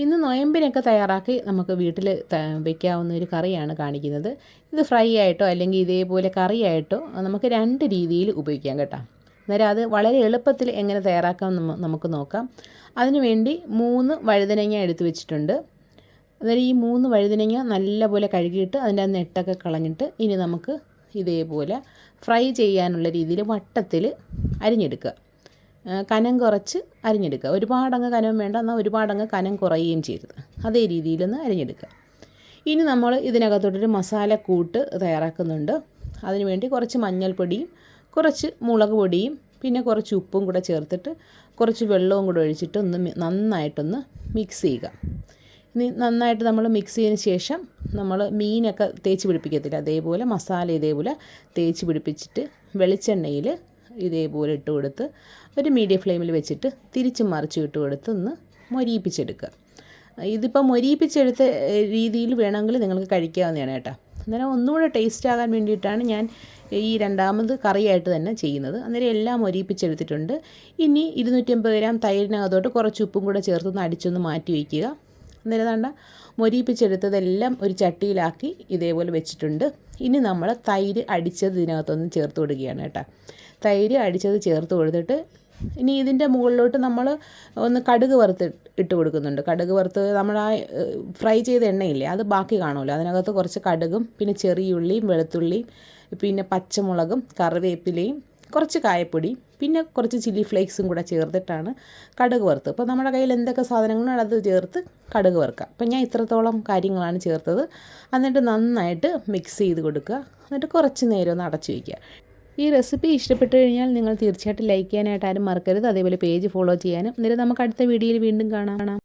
ഇന്ന് നൊയമ്പിനൊക്കെ തയ്യാറാക്കി നമുക്ക് വീട്ടിൽ വയ്ക്കാവുന്ന ഒരു കറിയാണ് കാണിക്കുന്നത്. ഇത് ഫ്രൈ ആയിട്ടോ അല്ലെങ്കിൽ ഇതേപോലെ കറിയായിട്ടോ നമുക്ക് രണ്ട് രീതിയിൽ ഉപയോഗിക്കാം കേട്ടോ. അന്നേരം അത് വളരെ എളുപ്പത്തിൽ എങ്ങനെ തയ്യാറാക്കാം നമുക്ക് നോക്കാം. അതിനുവേണ്ടി മൂന്ന് വഴുതനങ്ങ എടുത്തു വെച്ചിട്ടുണ്ട്. അന്നേരം ഈ മൂന്ന് വഴുതനങ്ങ നല്ലപോലെ കഴുകിയിട്ട് അതിന്റെ നെട്ടൊക്കെ കളഞ്ഞിട്ട് ഇനി നമുക്ക് ഇതേപോലെ ഫ്രൈ ചെയ്യാനുള്ള രീതിയിൽ വട്ടത്തിൽ അരിഞ്ഞെടുക്കുക. കനം കുറച്ച് അരിഞ്ഞെടുക്കുക. ഒരുപാടങ്ങ് കനം വേണ്ട എന്നാൽ ഒരുപാടങ്ങ് കനം കുറയുകയും ചെയ്യരുത്. അതേ രീതിയിലൊന്ന് അരിഞ്ഞെടുക്കുക. ഇനി നമ്മൾ ഇതിനകത്തോട്ടൊരു മസാല കൂട്ട് തയ്യാറാക്കുന്നുണ്ട്. അതിനുവേണ്ടി കുറച്ച് മഞ്ഞൾപ്പൊടിയും കുറച്ച് മുളക് പൊടിയും പിന്നെ കുറച്ച് ഉപ്പും കൂടെ ചേർത്തിട്ട് കുറച്ച് വെള്ളവും കൂടെ ഒഴിച്ചിട്ട് ഒന്ന് നന്നായിട്ടൊന്ന് മിക്സ് ചെയ്യുക. ഇനി നന്നായിട്ട് നമ്മൾ മിക്സ് ചെയ്തതിന് ശേഷം നമ്മൾ മീനൊക്കെ തേച്ച് പിടിപ്പിക്കത്തില്ല. അതേപോലെ മസാല ഇതേപോലെ തേച്ച് പിടിപ്പിച്ചിട്ട് വെളിച്ചെണ്ണയിൽ ഇതേപോലെ ഇട്ട് കൊടുത്ത് ഒരു മീഡിയം ഫ്ലെയിമിൽ വെച്ചിട്ട് തിരിച്ച് മറിച്ച് ഇട്ട് കൊടുത്ത് ഒന്ന് മൊരിയിപ്പിച്ചെടുക്കുക. ഇതിപ്പോൾ മൊരിയിപ്പിച്ചെടുത്ത രീതിയിൽ വേണമെങ്കിൽ നിങ്ങൾക്ക് കഴിക്കാവുന്നതാണ് കേട്ടോ. അന്നേരം ഒന്നുകൂടെ ടേസ്റ്റ് ആകാൻ വേണ്ടിയിട്ടാണ് ഞാൻ ഈ രണ്ടാമത് കറിയായിട്ട് തന്നെ ചെയ്യുന്നത്. അന്നേരം എല്ലാം മൊരിയിപ്പിച്ചെടുത്തിട്ടുണ്ട്. ഇനി ഇരുന്നൂറ്റമ്പത് ഗ്രാം തൈരിനകത്തോട്ട് കുറച്ച് ഉപ്പും കൂടെ ചേർത്തൊന്ന് അടിച്ചൊന്ന് മാറ്റി വയ്ക്കുക. അന്നേരം വേണ്ട മൊരിയിപ്പിച്ചെടുത്തതെല്ലാം ഒരു ചട്ടിയിലാക്കി ഇതേപോലെ വെച്ചിട്ടുണ്ട്. ഇനി നമ്മൾ തൈര് അടിച്ചത് ഇതിനകത്തൊന്ന് ചേർത്ത് കൊടുക്കുകയാണ് കേട്ടോ. തൈര് അടിച്ചത് ചേർത്ത് കൊടുത്തിട്ട് ഇനി ഇതിന്റെ മുകളിലോട്ട് നമ്മൾ ഒന്ന് കടുക് വറുത്ത് ഇട്ട് കൊടുക്കുന്നുണ്ട്. കടുക് വറുത്ത് നമ്മൾ ആ ഫ്രൈ ചെയ്ത എണ്ണയില്ലേ അത് ബാക്കി കാണുമല്ലോ. അതിനകത്ത് കുറച്ച് കടുകും പിന്നെ ചെറിയുള്ളിയും വെളുത്തുള്ളിയും പിന്നെ പച്ചമുളകും കറിവേപ്പിലയും കുറച്ച് കായപ്പൊടി പിന്നെ കുറച്ച് ചില്ലി ഫ്ലേക്സും കൂടെ ചേർത്തിട്ടാണ് കടുക് വറുത്ത് അപ്പോൾ നമ്മുടെ കയ്യിൽ എന്തൊക്കെ സാധനങ്ങളാണ് അത് ചേർത്ത് കടുക് വറുക്കുക. അപ്പം ഞാൻ ഇത്രത്തോളം കാര്യങ്ങളാണ് ചേർത്തത്. എന്നിട്ട് നന്നായിട്ട് മിക്സ് ചെയ്ത് കൊടുക്കുക. എന്നിട്ട് കുറച്ച് നേരം ഒന്ന് അടച്ചു വയ്ക്കുക ഈ റെസിപ്പി ഇഷ്ടപ്പെട്ടു കഴിഞ്ഞാൽ നിങ്ങൾ തീർച്ചയായിട്ടും ലൈക്ക് ചെയ്യാനായിട്ട് ആരും മറക്കരുത്. അതേപോലെ പേജ് ഫോളോ ചെയ്യാനും. എന്നിട്ട് നമുക്ക് അടുത്ത വീഡിയോയിൽ വീണ്ടും കാണാം.